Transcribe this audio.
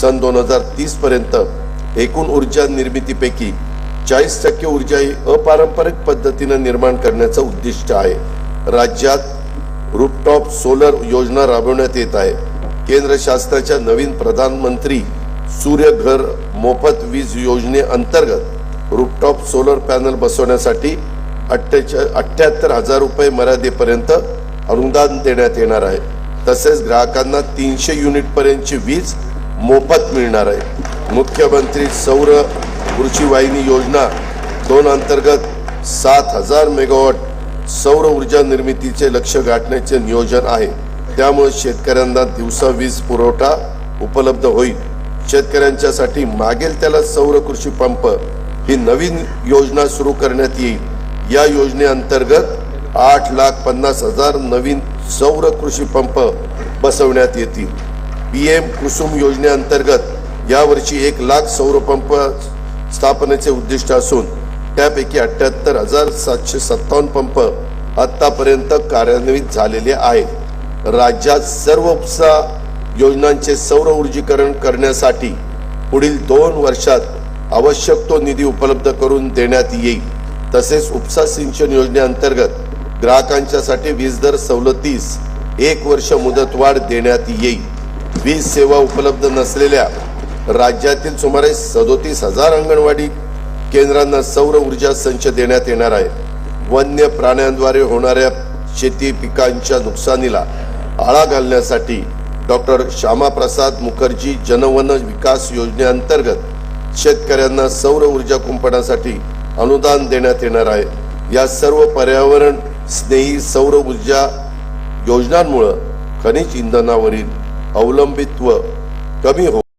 सन दोन हजार तीस पर्यंत एकूण ऊर्जा निर्मितीपैकी चाळीस टक्के ऊर्जा ही अपारंपरिक पद्धतीनं निर्माण करण्याचं उद्दिष्ट आहे. राज्यात रूपटॉप सोलर योजना राबवण्यात येत आहे. केंद्र शासनाच्या नवीन प्रधानमंत्री सूर्यघर मोफत वीज योजनेअंतर्गत रूपटॉप सोलर पॅनल बसवण्यासाठी अठ्ठ्याच्या अठ्ठ्याहत्तर हजार रुपये मर्यादेपर्यंत अनुदान देण्यात येणार आहे. तसेच ग्राहकांना तीनशे युनिटपर्यंतची वीज मोफत मिळणार आहे. मुख्यमंत्री सौर वाहिनी योजना दोन अंतर्गत सात हजार मेगावॉट सौर ऊर्जा निर्मितीचे लक्ष गाठण्याचे नियोजन आहे. त्यामुळे शेतकऱ्यांना दिवसा वीज पुरवठा उपलब्ध होईल. शेतकऱ्यांच्यासाठी मागेल त्याला सौर कृषी पंप. ही नवीन योजना सुरू करण्यात येईल. या योजनेअंतर्गत आठ लाख पन्नास हजार नवीन सौर कृषी पंप बसवण्यात येतील. पी एम कुसुम योजनेअंतर्गत यावर्षी एक लाख सौरपंप स्थापनेचे उद्दिष्ट असून त्यापैकी अठ्याहत्तर हजार सातशे सत्तावन्न पंप आत्तापर्यंत कार्यान्वित झालेले आहेत. राज्यात सर्व उपसा योजनांचे सौर ऊर्जीकरण करण्यासाठी पुढील दोन वर्षात आवश्यक तो निधी उपलब्ध करून देण्यात येईल. तसेच उपसा सिंचन योजनेअंतर्गत ग्राहकांच्यासाठी वीज दर सवलतीस एक वर्ष मुदतवाढ देण्यात येईल. वीज सेवा उपलब्ध नसलेल्या राज्यातील सुमारे सदोतीस हजार अंगणवाडी केंद्रांना सौर ऊर्जा संच देण्यात येणार आहे. वन्य प्राण्यांद्वारे होणाऱ्या शेती पिकांच्या नुकसानीला आळा घालण्यासाठी डॉक्टर श्यामाप्रसाद मुखर्जी जनवन विकास योजनेअंतर्गत शेतकऱ्यांना सौर ऊर्जा कुंपणासाठी अनुदान देण्यात येणार आहे. या सर्व पर्यावरण स्नेही सौर ऊर्जा योजनांमुळं खनिज इंधनावरील अवलंबित्व कमी हो